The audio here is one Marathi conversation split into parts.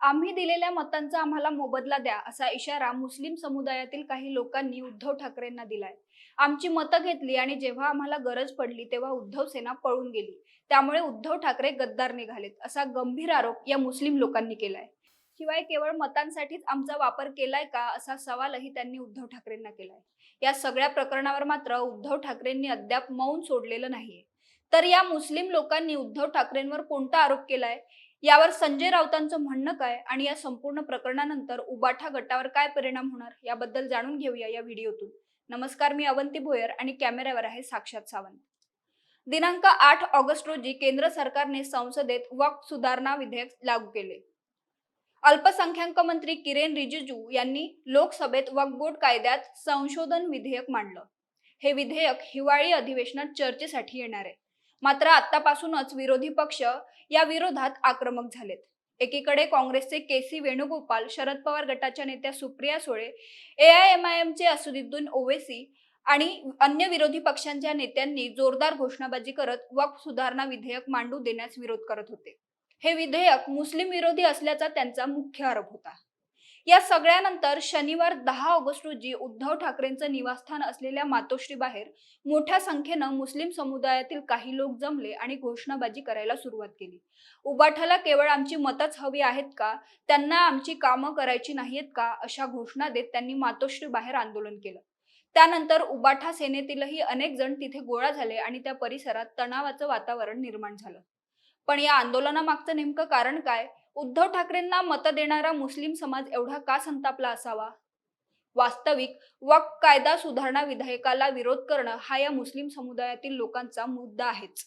आम्ही दिलेल्या मतांचा आम्हाला मोबदला द्या असा इशारा मुस्लिम समुदायातील काही लोकांनी उद्धव ठाकरेंना दिलाय. आमची मतं घेतली आणि जेव्हा आम्हाला गरज पडली तेव्हा उद्धव सेना पळून गेली. त्यामुळे उद्धव ठाकरे गद्दार निघालेत असा गंभीर आरोप या मुस्लिम लोकांनी केलाय. शिवाय केवळ मतांसाठीच आमचा वापर केलाय का असा सवालही त्यांनी उद्धव ठाकरेंना केलाय. या सगळ्या प्रकरणावर मात्र उद्धव ठाकरेंनी अद्याप मौन सोडलेलं नाहीये. तर या मुस्लिम लोकांनी उद्धव ठाकरेंवर कोणता आरोप केलाय? यावर संजय राऊतांचं म्हणणं काय आणि या संपूर्ण प्रकरणानंतर उबाठा गटावर काय परिणाम होणार याबद्दल जाणून घेऊया या व्हिडिओतून. नमस्कार मी अवंती भोयर आणि कॅमेऱ्यावर आहे साक्षात सावंत. दिनांक आठ ऑगस्ट रोजी केंद्र सरकारने संसदेत वक्फ सुधारणा विधेयक लागू केले. अल्पसंख्याक मंत्री किरेन रिजिजू यांनी लोकसभेत वक्फ बोर्ड कायद्यात संशोधन विधेयक मांडलं. हे विधेयक हिवाळी अधिवेशनात चर्चेसाठी येणार आहे. मात्र आतापासूनच विरोधी पक्ष या विरोधात आक्रमक झालेत. एकीकडे काँग्रेसचे के सी वेणुगोपाल शरद पवार गटाच्या नेत्या Supriya Sule A I M I एमचे Asaduddin Owaisi आणि अन्य विरोधी पक्षांच्या नेत्यांनी जोरदार घोषणाबाजी करत वक्फ सुधारणा विधेयक मांडू देण्यास विरोध करत होते. हे विधेयक मुस्लिम विरोधी असल्याचा त्यांचा मुख्य आरोप होता. या सगळ्यानंतर शनिवार दहा ऑगस्ट रोजी उद्धव ठाकरेंचं निवासस्थान असलेल्या मातोश्री बाहेर मोठ्या संख्येनं मुस्लिम समुदायातील काही लोक जमले आणि घोषणाबाजी करायला सुरुवात केली. उबाठाला केवळ आमची मतच हवी आहेत का? त्यांना आमची कामं करायची नाहीयेत का? अशा घोषणा देत त्यांनी मातोश्री बाहेर आंदोलन केलं. त्यानंतर उबाठा सेनेतीलही अनेक जण तिथे गोळा झाले आणि त्या परिसरात तणावाचं वातावरण निर्माण झालं. पण या आंदोलनामागचं नेमकं कारण काय? उद्धव ठाकरेंना मतं देणारा मुस्लिम समाज एवढा का संतापला असावा? वास्तविक वक्फ कायदा सुधारणा विधेयकाला विरोध करणं हा या मुस्लिम समुदायातील लोकांचा मुद्दा आहेच.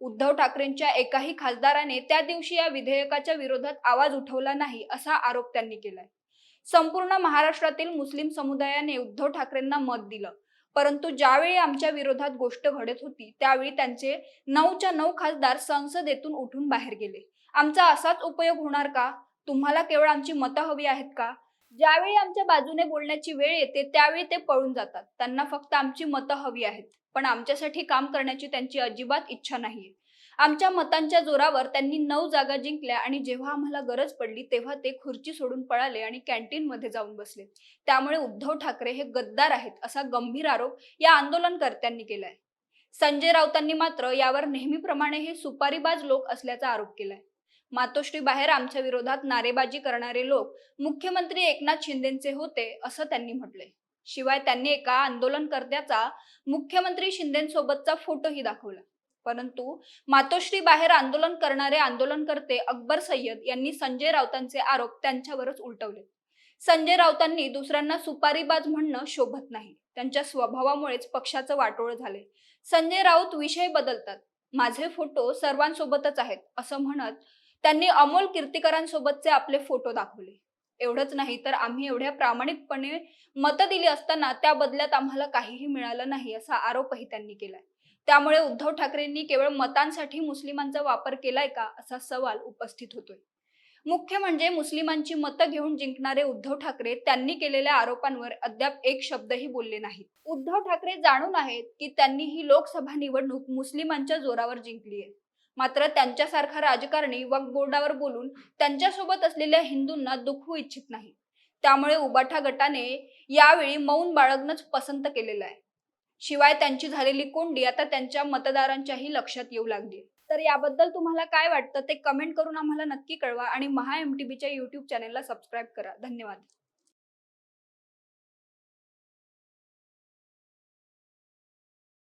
उद्धव ठाकरेंच्या एकाही खासदाराने त्या दिवशी या विधेयकाच्या विरोधात आवाज उठवला नाही असा आरोप त्यांनी केलाय. संपूर्ण महाराष्ट्रातील मुस्लिम समुदायाने उद्धव ठाकरेंना मत दिलं. परंतु ज्यावेळी आमच्या विरोधात गोष्ट घडत होती त्यावेळी त्यांचे नऊच्या नऊ खासदार संसदेतून उठून बाहेर गेले. आमचा असाच उपयोग होणार का? तुम्हाला केवळ आमची मतं हवी आहेत का? ज्यावेळी आमच्या बाजूने बोलण्याची वेळ येते त्यावेळी ते पळून जातात. त्यांना फक्त आमची मतं हवी आहेत. पण आमच्यासाठी काम करण्याची त्यांची अजिबात इच्छा नाहीये. आमच्या मतांच्या जोरावर त्यांनी नऊ जागा जिंकल्या आणि जेव्हा आम्हाला गरज पडली तेव्हा ते खुर्ची सोडून पळाले आणि कॅन्टीन मध्ये जाऊन बसले. त्यामुळे उद्धव ठाकरे हे गद्दार आहेत असा गंभीर आरोप या आंदोलनकर्त्यांनी केलाय. संजय राऊतांनी मात्र यावर नेहमीप्रमाणे हे सुपारीबाज लोक असल्याचा आरोप केलाय. मातोश्री बाहेर आमच्या विरोधात नारेबाजी करणारे लोक मुख्यमंत्री एकनाथ शिंदेचे होते असं त्यांनी म्हटलंय. शिवाय त्यांनी एका आंदोलनकर्त्याचा मुख्यमंत्री शिंदेसोबतचा फोटोही दाखवला. परंतु मातोश्री बाहेर आंदोलन करणारे आंदोलनकर्ते अकबर सय्यद यांनी संजय राऊतांचे आरोप त्यांच्यावरच उलटवले. संजय राऊतांनी दुसऱ्यांना सुपारीबाज म्हणणं शोभत नाही. त्यांच्या स्वभावामुळेच पक्षाचं वाटोळ झाले. संजय राऊत विषय बदलतात. माझे फोटो सर्वांसोबतच आहेत असं म्हणत त्यांनी अमोल कीर्तिकरांसोबतचे आपले फोटो दाखवले. एवढंच नाही तर आम्ही एवढ्या प्रामाणिकपणे मतं दिली असताना त्या बदल्यात आम्हाला काहीही मिळालं नाही असा आरोपही त्यांनी केलाय. त्यामुळे उद्धव ठाकरेंनी केवळ मतांसाठी मुस्लिमांचा वापर केलाय का असा सवाल उपस्थित होतोय. मुख्य म्हणजे मुस्लिमांची मतं घेऊन जिंकणारे उद्धव ठाकरे त्यांनी केलेल्या आरोपांवर अद्याप एक शब्दही बोलले नाहीत. उद्धव ठाकरे जाणून आहेत की त्यांनी ही लोकसभा निवडणूक मुस्लिमांच्या जोरावर जिंकली आहे. मात्र त्यांच्यासारखा राजकारणी वक्फ बोर्डावर बोलून त्यांच्यासोबत असलेल्या हिंदूंना दुखवू इच्छित नाही. त्यामुळे उबाठा गटाने यावेळी मौन बाळगणंच पसंत केलेलं आहे. शिवाय त्यांची झालेली कोंडी आता त्यांच्या मतदारांच्याही लक्षात येऊ लागली. तर याबद्दल तुम्हाला काय वाटतं ते कमेंट करून आम्हाला नक्की कळवा आणि महा एम टी बीच्या युट्यूब चॅनेलला सबस्क्राईब करा. धन्यवाद.